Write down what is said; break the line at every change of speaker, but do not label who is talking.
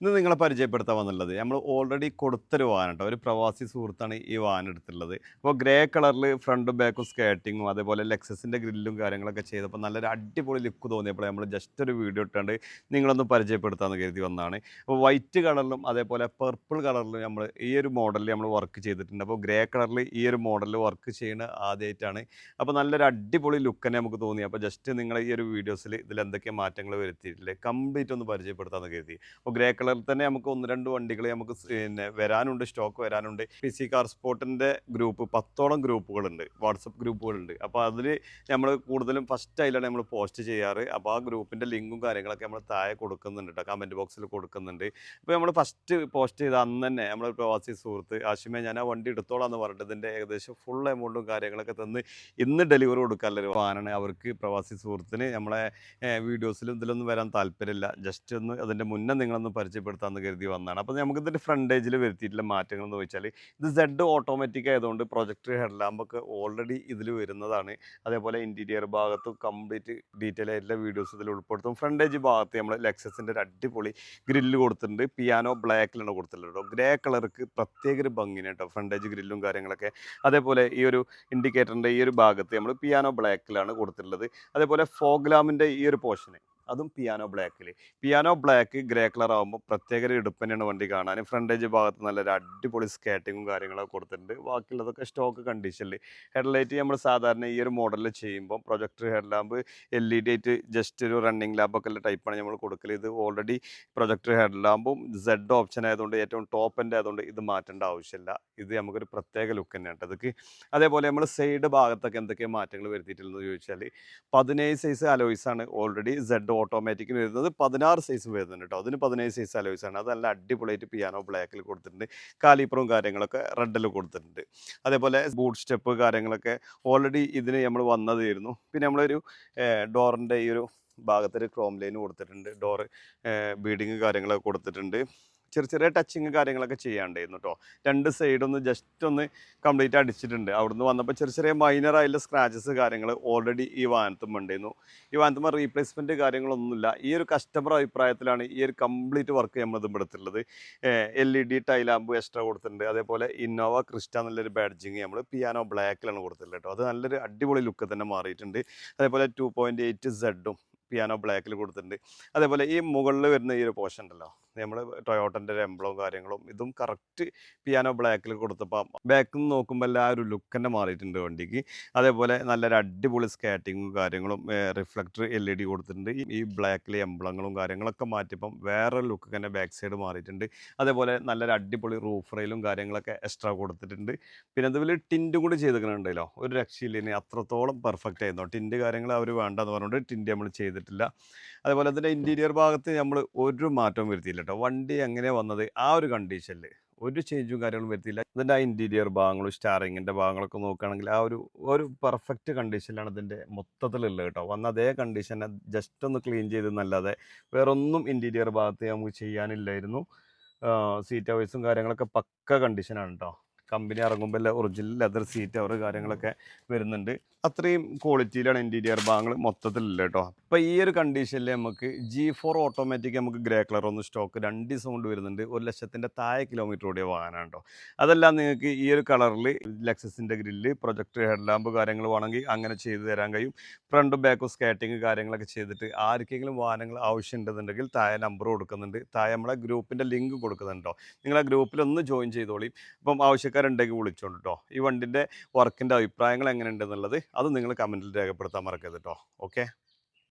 ഇന്ന് നിങ്ങളെ പരിചയപ്പെടുത്താൻ വന്നുള്ളത് നമ്മൾ ഓൾറെഡി കൊടുത്തൊരു വാൻ കേട്ടോ ഒരു പ്രവാസി സുഹൃത്താണ് ഈ വാൻ എടുത്തുള്ളത് അപ്പോൾ ഗ്രേ കളറിൽ ഫ്രണ്ടും ബാക്കും സ്കേട്ടിങ്ങും അതേപോലെ ലെക്സസിന്റെ ഗ്രില്ലും കാര്യങ്ങളൊക്കെ ചെയ്തപ്പോൾ നല്ലൊരു അടിപൊളി ലുക്ക് തോന്നിയപ്പോൾ നമ്മൾ ജസ്റ്റ് ഒരു വീഡിയോ ഇട്ടാണ്ട് നിങ്ങളൊന്ന് പരിചയപ്പെടുത്താമെന്ന് കരുതി വന്നതാണ്. അപ്പോൾ വൈറ്റ് കളറിലും അതേപോലെ പർപ്പിൾ കളറിലും നമ്മൾ ഈ ഒരു മോഡലിൽ നമ്മൾ വർക്ക് ചെയ്തിട്ടുണ്ട്. അപ്പോൾ ഗ്രേ കളറിൽ ഈ ഒരു മോഡലിൽ വർക്ക് ചെയ്യുന്ന ആദ്യമായിട്ടാണ് അപ്പോൾ നല്ലൊരു അടിപൊളി ലുക്ക് തന്നെ നമുക്ക് തോന്നി. അപ്പോൾ ജസ്റ്റ് നിങ്ങൾ ഈ ഒരു വീഡിയോസിൽ ഇതിൽ എന്തൊക്കെ മാറ്റങ്ങൾ വരുത്തിയിട്ടില്ലേ? കംപ്ലീറ്റ് ഒന്ന് പരിചയപ്പെടുത്താമെന്ന് കരുതി. അപ്പോൾ ഗ്രേ കളറിൽ തന്നെ നമുക്ക് ഒന്ന് രണ്ട് വണ്ടികൾ നമുക്ക് പിന്നെ വരാനുണ്ട് സ്റ്റോക്ക് വരാനുണ്ട്. പി സി കാർ സ്പോർട്ടിന്റെ ഗ്രൂപ്പ് പത്തോളം ഗ്രൂപ്പുകളുണ്ട് വാട്സപ്പ് ഗ്രൂപ്പുകളുണ്ട്. അപ്പോൾ അതിൽ നമ്മൾ കൂടുതലും ഫസ്റ്റ് അതിലാണ് നമ്മൾ പോസ്റ്റ് ചെയ്യാറ്. അപ്പോൾ ആ ഗ്രൂപ്പിന്റെ ലിങ്കും കാര്യങ്ങളൊക്കെ നമ്മൾ താഴെ കൊടുക്കുന്നുണ്ട് കേട്ടോ കമന്റ് ബോക്സിൽ കൊടുക്കുന്നുണ്ട്. അപ്പോൾ നമ്മൾ ഫസ്റ്റ് പോസ്റ്റ് ചെയ്ത അന്ന് തന്നെ നമ്മൾ പ്രവാസി സുഹൃത്ത് ആശുമേ ഞാൻ ആ വണ്ടി എടുത്തോളാം എന്ന് പറഞ്ഞിട്ട് ഇതിന്റെ ഏകദേശം ഫുൾ എമൗണ്ടും കാര്യങ്ങളൊക്കെ തന്ന് ഇന്ന് ഡെലിവറി കൊടുക്കാനുള്ളൊരു വാഹനമാണ് അവർക്ക് പ്രവാസി സുഹൃത്തിന് നമ്മളെ വീഡിയോസിലും ഇതിലൊന്നും വരാൻ താല്പര്യമില്ല. ജസ്റ്റ് ഒന്ന് അതിന്റെ മുന്നേ നിങ്ങളൊന്ന് പരിചയപ്പെടുത്താമെന്ന് കരുതി വന്നതാണ്. അപ്പോൾ നമുക്ക് ഇതിന്റെ ഫ്രണ്ടേജിൽ വരുത്തിയിട്ടുള്ള മാറ്റങ്ങൾ എന്ന് വെച്ചാൽ ഇത് സെഡ് ഓട്ടോമാറ്റിക് ആയതുകൊണ്ട് പ്രൊജക്ടർ ഹെഡ്ലാമ്പൊക്കെ ഓൾറെഡി ഇതിൽ വരുന്നതാണ്. അതേപോലെ ഇന്റീരിയർ ഭാഗത്തും കംപ്ലീറ്റ് ഡീറ്റെയിൽ ആയിട്ടുള്ള വീഡിയോസ് ഇതിൽ ഉൾപ്പെടുത്തും. ഫ്രണ്ടേജ് ഭാഗത്ത് നമ്മൾ ലെക്സസിന്റെ ഒരു അടിപൊളി ഗ്രില്ല് കൊടുത്തിട്ടുണ്ട്. പിയാനോ ബ്ലാക്കിലാണ് കൊടുത്തിട്ടുള്ളത് ഗ്രേ കളർക്ക് പ്രത്യേക ഒരു ഭംഗിയാണ് കേട്ടോ ഫ്രണ്ടേജ് ഗ്രില്ലും കാര്യങ്ങളൊക്കെ. അതേപോലെ ഈ ഒരു ഇൻഡിക്കേറ്ററിന്റെ ഈ ഒരു ഭാഗത്ത് നമ്മൾ പിയാനോ ബ്ലാക്കിലാണ് കൊടുത്തിട്ടുള്ളത്. അതേപോലെ ഫോഗ്ലാമിന്റെ ഈ ഒരു പോർഷന് അതും പിയാനോ ബ്ലാക്കിൽ പിയാനോ ബ്ലാക്ക് ഗ്രേ കളർ ആകുമ്പോൾ പ്രത്യേക ഒരു എടുപ്പ് തന്നെയാണ് വണ്ടി കാണാൻ ഫ്രണ്ടേജ് ഭാഗത്ത് നല്ലൊരു അടിപൊളി സ്കേറ്റിങ്ങും കാര്യങ്ങളൊക്കെ കൊടുത്തിട്ടുണ്ട്. ബാക്കിയുള്ളതൊക്കെ സ്റ്റോക്ക് കണ്ടീഷനിൽ ഹെഡ്ലൈറ്റ് നമ്മൾ സാധാരണ ഈ ഒരു മോഡലിൽ ചെയ്യുമ്പോൾ projector headlamp L E D ആയിട്ട് ജസ്റ്റ് ഒരു റണ്ണിങ് ലാമ്പൊക്കെ ഉള്ള ടൈപ്പാണ് നമ്മൾ കൊടുക്കൽ ഇത് ഓൾറെഡി പ്രൊജക്ടർ ഹെഡ്ലാമ്പും സെഡ് ഓപ്ഷൻ ആയതുകൊണ്ട് ഏറ്റവും ടോപ്പ് എന്റെ ആയതുകൊണ്ട് ഇത് മാറ്റേണ്ട ആവശ്യമില്ല ഇത് നമുക്കൊരു പ്രത്യേക ലുക്ക് തന്നെയാണ് അതൊക്കെ അതേപോലെ നമ്മൾ സൈഡ് ഭാഗത്തൊക്കെ എന്തൊക്കെ മാറ്റങ്ങൾ വരുത്തിയിട്ടുള്ളതെന്ന് ചോദിച്ചാൽ പതിനേഴ് സൈസ് അലോയ്സ് ആണ് ഓൾറെഡി സെഡ് ഓട്ടോമാറ്റിക്കിന് വരുന്നത് പതിനാറ് സൈസ് വരുന്നുണ്ട് കേട്ടോ അതിന് പതിനേഴ് സൈസ് അലോയ്സ് ആണ്. അതല്ല അടിപൊളിയായിട്ട് പിയാനോ ബ്ലാക്കിൽ കൊടുത്തിട്ടുണ്ട്. കാലിപ്പറും കാര്യങ്ങളൊക്കെ റെഡിൽ കൊടുത്തിട്ടുണ്ട്. അതേപോലെ ബൂട്ട് സ്റ്റെപ്പ് കാര്യങ്ങളൊക്കെ ഓൾറെഡി ഇതിന് നമ്മൾ വന്നതായിരുന്നു പിന്നെ നമ്മളൊരു ഡോറിന്റെ ഈ ഒരു ഭാഗത്തൊരു ക്രോം ലൈൻ കൊടുത്തിട്ടുണ്ട്. ഡോറ് ബീഡിങ് കാര്യങ്ങളൊക്കെ കൊടുത്തിട്ടുണ്ട്. ചെറിയ ചെറിയ ടച്ചിങ് കാര്യങ്ങളൊക്കെ ചെയ്യാണ്ടായിരുന്നു കേട്ടോ രണ്ട് സൈഡൊന്ന് ജസ്റ്റ് ഒന്ന് കംപ്ലീറ്റ് അടിച്ചിട്ടുണ്ട്. അവിടുന്ന് വന്നപ്പോൾ ചെറിയ ചെറിയ മൈനർ ആയിട്ടുള്ള സ്ക്രാച്ചസ് കാര്യങ്ങൾ ഓൾറെഡി ഈ വാഹനത്തും ഉണ്ടായിരുന്നു. ഈ വാഹനത്തുമ്പോൾ റീപ്ലേസ്മെന്റ് കാര്യങ്ങളൊന്നുമില്ല. ഈ ഒരു കസ്റ്റമർ അഭിപ്രായത്തിലാണ് ഈ ഒരു കംപ്ലീറ്റ് വർക്ക് നമ്മൾ ഇത് എടുത്തിട്ടുള്ളത്. L E D tail lamp extra കൊടുത്തിട്ടുണ്ട്. അതേപോലെ ഇന്നോവ ക്രിസ്റ്റ എന്നുള്ളൊരു ബാഡ്ജിങ് നമ്മൾ പിയാനോ ബ്ലാക്കിലാണ് കൊടുത്തിട്ടുള്ളത് കേട്ടോ അത് നല്ലൊരു അടിപൊളി ലുക്ക് തന്നെ മാറിയിട്ടുണ്ട്. അതേപോലെ ടു പോയിന്റ് എയ്റ്റ് സെഡും പിയാനോ ബ്ലാക്കിൽ കൊടുത്തിട്ടുണ്ട്. അതേപോലെ ഈ മുകളിൽ വരുന്ന ഈ ഒരു പോർഷൻ ഉണ്ടല്ലോ. നമ്മൾ ടൊയോട്ടന്റെ ഒരു എംബ്ലവും കാര്യങ്ങളും ഇതും കറക്റ്റ് പിയാനോ ബ്ലാക്കിൽ കൊടുത്തപ്പോൾ ബാക്കിൽ നിന്ന് നോക്കുമ്പോൾ എല്ലാ ഒരു ലുക്ക് തന്നെ മാറിയിട്ടുണ്ട് വണ്ടിക്ക്. അതേപോലെ നല്ലൊരു അടിപൊളി സ്കാറ്റിങ്ങും കാര്യങ്ങളും റിഫ്ലക്ടർ എൽ ഇ ഡി കൊടുത്തിട്ടുണ്ട്. ഈ- ബ്ലാക്കിലെ എംബ്ലങ്ങളും കാര്യങ്ങളൊക്കെ മാറ്റിയപ്പം വേറെ ലുക്ക് തന്നെ ബാക്ക് സൈഡ് മാറിയിട്ടുണ്ട്. അതേപോലെ നല്ലൊരു അടിപൊളി റൂഫ് റെയിലും കാര്യങ്ങളൊക്കെ എക്സ്ട്രാ കൊടുത്തിട്ടുണ്ട്. പിന്നെ അതുപോലെ ടിന്റും കൂടി ചെയ്തിട്ടുണ്ടല്ലോ ഒരു രക്ഷയില്ലേ അത്രത്തോളം പെർഫെക്റ്റ് ആയിരുന്നു. ടിന്റ് കാര്യങ്ങൾ അവർ വേണ്ടെന്ന് പറഞ്ഞുകൊണ്ട് ടിന്റ് നമ്മൾ ചെയ്തിട്ടില്ല. അതേപോലെ തന്നെ ഇന്റീരിയർ ഭാഗത്ത് നമ്മൾ ഒരു മാറ്റവും വരുത്തിയില്ല. കേട്ടോ വണ്ടി എങ്ങനെ വന്നത്? ആ ഒരു കണ്ടീഷനിൽ ഒരു ചേഞ്ചും കാര്യങ്ങളും വരുത്തിയില്ല. ഇതിന്റെ ആ ഇന്റീരിയർ ഭാഗങ്ങളും സ്റ്റാറിങ്ങിന്റെ ഭാഗങ്ങളൊക്കെ നോക്കുകയാണെങ്കിൽ ആ ഒരു ഒരു പെർഫെക്റ്റ് കണ്ടീഷനിലാണ് ഇതിന്റെ മൊത്തത്തിലുള്ളത് കേട്ടോ. വന്ന അതേ കണ്ടീഷനെ ജസ്റ്റ് ഒന്ന് ക്ലീൻ ചെയ്തെന്നല്ലാതെ വേറൊന്നും ഇന്റീരിയർ ഭാഗത്ത് നമുക്ക് ചെയ്യാനില്ലായിരുന്നു. സീറ്റ് വൈസും കാര്യങ്ങളൊക്കെ പക്ക കണ്ടീഷനാണ് കേട്ടോ കമ്പനി ഇറങ്ങുമ്പോൾ ഒറിജിനൽ ലെതർ സീറ്റ് അവർ കാര്യങ്ങളൊക്കെ വരുന്നുണ്ട്. അത്രയും ക്വാളിറ്റിയിലാണ് ഇന്റീരിയർ ഭാഗങ്ങൾ മൊത്തത്തിലില്ല കേട്ടോ അപ്പോൾ ഈ ഒരു കണ്ടീഷനിൽ നമുക്ക് ജി ഫോർ ഓട്ടോമാറ്റിക് നമുക്ക് ഗ്രേ കളർ ഒന്ന് സ്റ്റോക്ക് രണ്ട് ദിവസം കൊണ്ട് വരുന്നുണ്ട്. ഒരു ലക്ഷത്തിന്റെ താഴെ കിലോമീറ്റർ കൂടിയ വാഹനമാണ് കേട്ടോ അതെല്ലാം നിങ്ങൾക്ക് ഈ ഒരു കളറിൽ ലെക്സസിന്റെ ഗ്രില്ല് പ്രൊജക്ട് ഹെഡ്ലാമ്പ് കാര്യങ്ങൾ വേണമെങ്കിൽ അങ്ങനെ ചെയ്തു തരാൻ കഴിയും. ഫ്രണ്ടും ബാക്കും സ്കാറ്റിങ് കാര്യങ്ങളൊക്കെ ചെയ്തിട്ട് ആർക്കെങ്കിലും വാഹനങ്ങൾ ആവശ്യം ഉണ്ടെന്നുണ്ടെങ്കിൽ താഴെ നമ്പർ കൊടുക്കുന്നുണ്ട്. താഴെ നമ്മളെ ഗ്രൂപ്പിന്റെ ലിങ്ക് കൊടുക്കുന്നുണ്ടോ നിങ്ങൾ ആ ഒന്ന് ജോയിൻ ചെയ്തോളി. അപ്പം ആവശ്യക്കാരുണ്ടെങ്കിൽ വിളിച്ചോണ്ട് കേട്ടോ ഈ വണ്ടിന്റെ വർക്കിന്റെ അഭിപ്രായങ്ങൾ എങ്ങനെയുണ്ടെന്നുള്ളത് അത് നിങ്ങൾ കമന്റിൽ രേഖപ്പെടുത്താൻ മറക്കരുത് കേട്ടോ ഓക്കെ